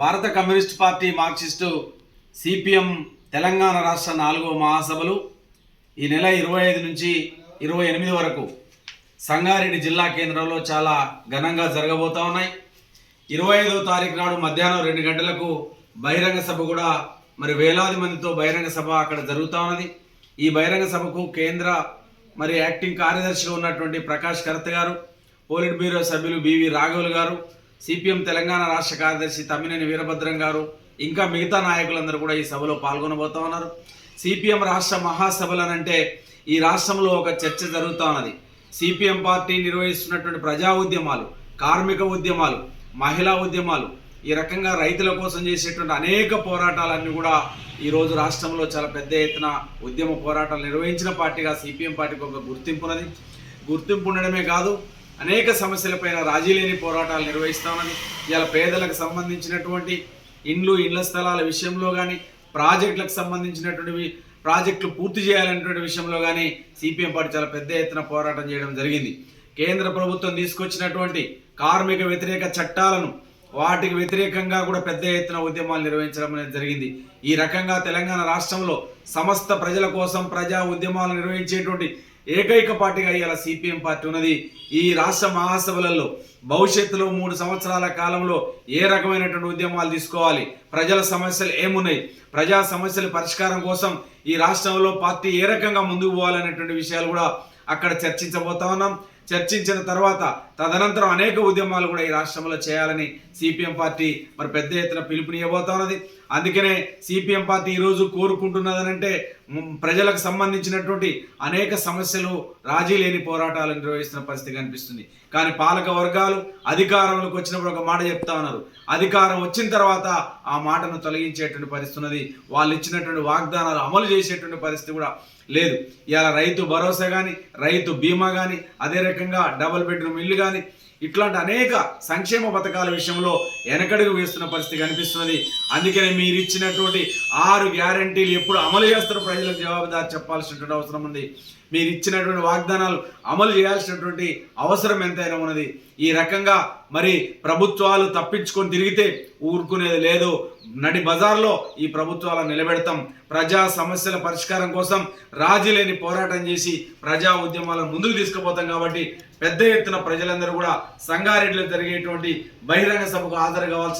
భారత communist party Marxist CPM Telangana రాష్ట్ర నాలుగో మహాసభలు ఈ నెల ఇరవై ఐదు నుంచి ఇరవై ఎనిమిది వరకు సంగారెడ్డి జిల్లా కేంద్రంలో చాలా ఘనంగా జరగబోతా ఉన్నాయి. ఇరవై ఐదవ తారీఖు నాడు మధ్యాహ్నం రెండు గంటలకు బహిరంగ సభ కూడా మరి వేలాది మందితో బహిరంగ సభ అక్కడ జరుగుతూ ఉన్నది. ఈ బహిరంగ సభకు కేంద్ర మరి యాక్టింగ్ కార్యదర్శిగా ఉన్నటువంటి ప్రకాష్ కరత్ గారు పోలిట్ బ్యూరో సభ్యులు బివి రాఘవులు గారు సిపిఎం తెలంగాణ రాష్ట్ర కార్యదర్శి తమ్మినేని వీరభద్రం గారు ఇంకా మిగతా నాయకులందరూ కూడా ఈ సభలో పాల్గొనబోతా ఉన్నారు. సిపిఎం రాష్ట్ర మహాసభలనంటే ఈ రాష్ట్రంలో ఒక చర్చ జరుగుతూ ఉన్నది. సిపిఎం పార్టీ నిర్వహిస్తున్నటువంటి ప్రజా ఉద్యమాలు కార్మిక ఉద్యమాలు మహిళా ఉద్యమాలు ఈ రకంగా రైతుల కోసం చేసేటువంటి అనేక పోరాటాలన్నీ కూడా ఈరోజు రాష్ట్రంలో చాలా పెద్ద ఎత్తున ఉద్యమ పోరాటాలు నిర్వహించిన పార్టీగా సిపిఎం పార్టీకి ఒక గుర్తింపు ఉన్నది. గుర్తింపు ఉండడమే కాదు అనేక సమస్యలపైన రాజీ లేని పోరాటాలు నిర్వహిస్తామని ఇలా పేదలకు సంబంధించినటువంటి ఇండ్లు ఇండ్ల స్థలాల విషయంలో కానీ ప్రాజెక్టులకు సంబంధించినటువంటివి ప్రాజెక్టులు పూర్తి చేయాలనేటువంటి విషయంలో కానీ సిపిఎం పార్టీ చాలా పెద్ద ఎత్తున పోరాటం చేయడం జరిగింది. కేంద్ర ప్రభుత్వం తీసుకొచ్చినటువంటి కార్మిక వ్యతిరేక చట్టాలను వాటికి వ్యతిరేకంగా కూడా పెద్ద ఎత్తున ఉద్యమాలు నిర్వహించడం అనేది జరిగింది. ఈ రకంగా తెలంగాణ రాష్ట్రంలో సమస్త ప్రజల కోసం ప్రజా ఉద్యమాలు నిర్వహించేటువంటి ఏకైక పార్టీగా ఇవాళ సిపిఎం పార్టీ ఉన్నది. ఈ రాష్ట్ర మహాసభలలో భవిష్యత్తులో మూడు సంవత్సరాల కాలంలో ఏ రకమైనటువంటి ఉద్యమాలు తీసుకోవాలి? ప్రజల సమస్యలు ఏమున్నాయి? ప్రజా సమస్యల పరిష్కారం కోసం ఈ రాష్ట్రంలో పార్టీ ఏ రకంగా ముందుకు పోవాలనేటువంటి విషయాలు కూడా అక్కడ చర్చించబోతా ఉన్నాం. చర్చించిన తర్వాత తదనంతరం అనేక ఉద్యమాలు కూడా ఈ రాష్ట్రంలో చేయాలని సిపిఎం పార్టీ మరి పెద్ద ఎత్తున పిలుపునియబోతా ఉన్నది అందుకనే సిపిఎం పార్టీ ఈరోజు కోరుకుంటున్నదనంటే ప్రజలకు సంబంధించినటువంటి అనేక సమస్యలు రాజీ లేని పోరాటాలు నిర్వహిస్తున్న పరిస్థితి కనిపిస్తుంది. కానీ పాలక వర్గాలు అధికారంలోకి వచ్చినప్పుడు ఒక మాట చెప్తా ఉన్నారు. అధికారం వచ్చిన తర్వాత ఆ మాటను తొలగించేటువంటి పరిస్థితున్నది వాళ్ళు ఇచ్చినటువంటి వాగ్దానాలు అమలు చేసేటువంటి పరిస్థితి కూడా లేదు. ఇలా రైతు భరోసా కానీ రైతు బీమా కానీ అదే రకంగా డబుల్ బెడ్రూమ్ ఇల్లు కానీ ఇట్లాంటి అనేక సంక్షేమ పథకాల విషయంలో వెనకడుగు వేస్తున్న పరిస్థితి కనిపిస్తున్నది. అందుకనే మీరు ఇచ్చినటువంటి ఆరు గ్యారంటీలు ఎప్పుడు అమలు చేస్తారో? ప్రజలకు జవాబుదారి చెప్పాల్సినటువంటి అవసరం ఉంది. మీరు ఇచ్చినటువంటి వాగ్దానాలు అమలు చేయాల్సినటువంటి అవసరం ఎంతైనా ఉన్నది. ఈ రకంగా మరి ప్రభుత్వాలు తప్పించుకొని తిరిగితే ఊరుకునేది లేదు. నడి బజార్లో ఈ ప్రభుత్వాలను నిలబెడతాం. ప్రజా సమస్యల పరిష్కారం కోసం రాజీ లేని పోరాటం చేసి ప్రజా ఉద్యమాలను ముందుకు తీసుకుపోతాం కాబట్టి పెద్ద ఎత్తున ప్రజలందరూ కూడా సంగారెడ్డిలో జరిగేటువంటి బహిరంగ సభకు హాజరు కావాల్సింది.